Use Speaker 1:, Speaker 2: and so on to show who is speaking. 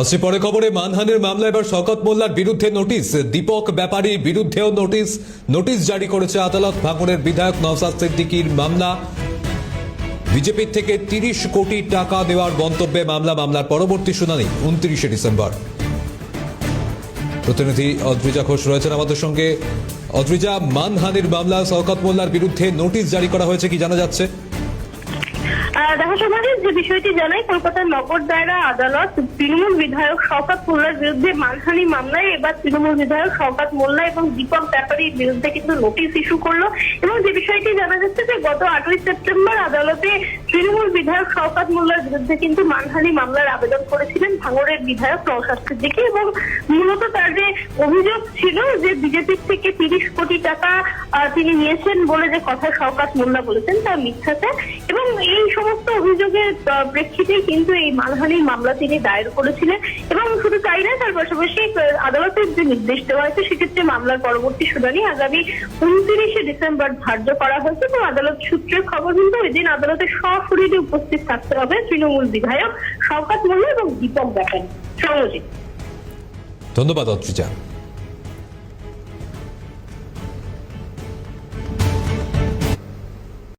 Speaker 1: আসছে পরে খবরে, মানহানির মামলা এবার শকত মোল্লার বিরুদ্ধে নোটিশ। দীপক ব্যাপারীর বিরুদ্ধেও নোটিশ। নোটিশ জারি করেছে আদালত ভাঙড়ের বিধায়ক নওসাদ সিদ্দিকীর মামলা। বিজেপির থেকে তিরিশ কোটি টাকা দেওয়ার মন্তব্যে মামলা, মামলার পরবর্তী শুনানি উনত্রিশে ডিসেম্বর। প্রতিনিধি অদ্রিজা ঘোষ রয়েছেন আমাদের সঙ্গে। অদ্রিজা, মানহানির মামলা শওকত মোল্লার বিরুদ্ধে নোটিশ জারি করা হয়েছে কি জানা যাচ্ছে?
Speaker 2: যে বিষয়টি জানাই নগর দায়রা আদালত তৃণমূল বিধায়ক শওকাত মোল্লার বিরুদ্ধে মানহানি মামলায় এবার তৃণমূল বিধায়ক শওকাত মোল্লা এবং দীপক ব্যাপারীর বিরুদ্ধে কিন্তু নোটিশ ইস্যু করল এবং যে বিষয়টি জানা যাচ্ছে যে গত আটই সেপ্টেম্বর আদালতে তৃণমূল বিধায়ক শওকাত মোল্লার বিরুদ্ধে কিন্তু মানহানি মামলার আবেদন করেছিলেন ভাঙড়ের বিধায়ক নওশাদ সিদ্দিকী এবং মূলত তার যে অভিযোগ ছিল যে বিজেপির থেকে তিনি নিয়েছেন বলে যে কথা শওকাত মোল্লা বলেছেন তা মিথ্যাতে। এবং এই সমস্ত অভিযোগের আহ, প্রেক্ষিতেই কিন্তু এই মানহানির মামলা তিনি দায়ের করেছিলেন। এবং শুধু তাই না তার পাশাপাশি আদালতের যে নির্দেশ দেওয়া হয়েছে সেক্ষেত্রে মামলার পরবর্তী শুনানি আগামী উনত্রিশে ডিসেম্বর ধার্য করা হয়েছে। এবং আদালত সূত্রের খবর কিন্তু ওই দিন আদালতে সশরীরে উপস্থিত থাকতে হবে তৃণমূল বিধায়ক শওকাত মোল্লা এবং দীপক ব্যাপারী সঙ্গজিৎ।
Speaker 1: ধন্যবাদ অদ্রিজা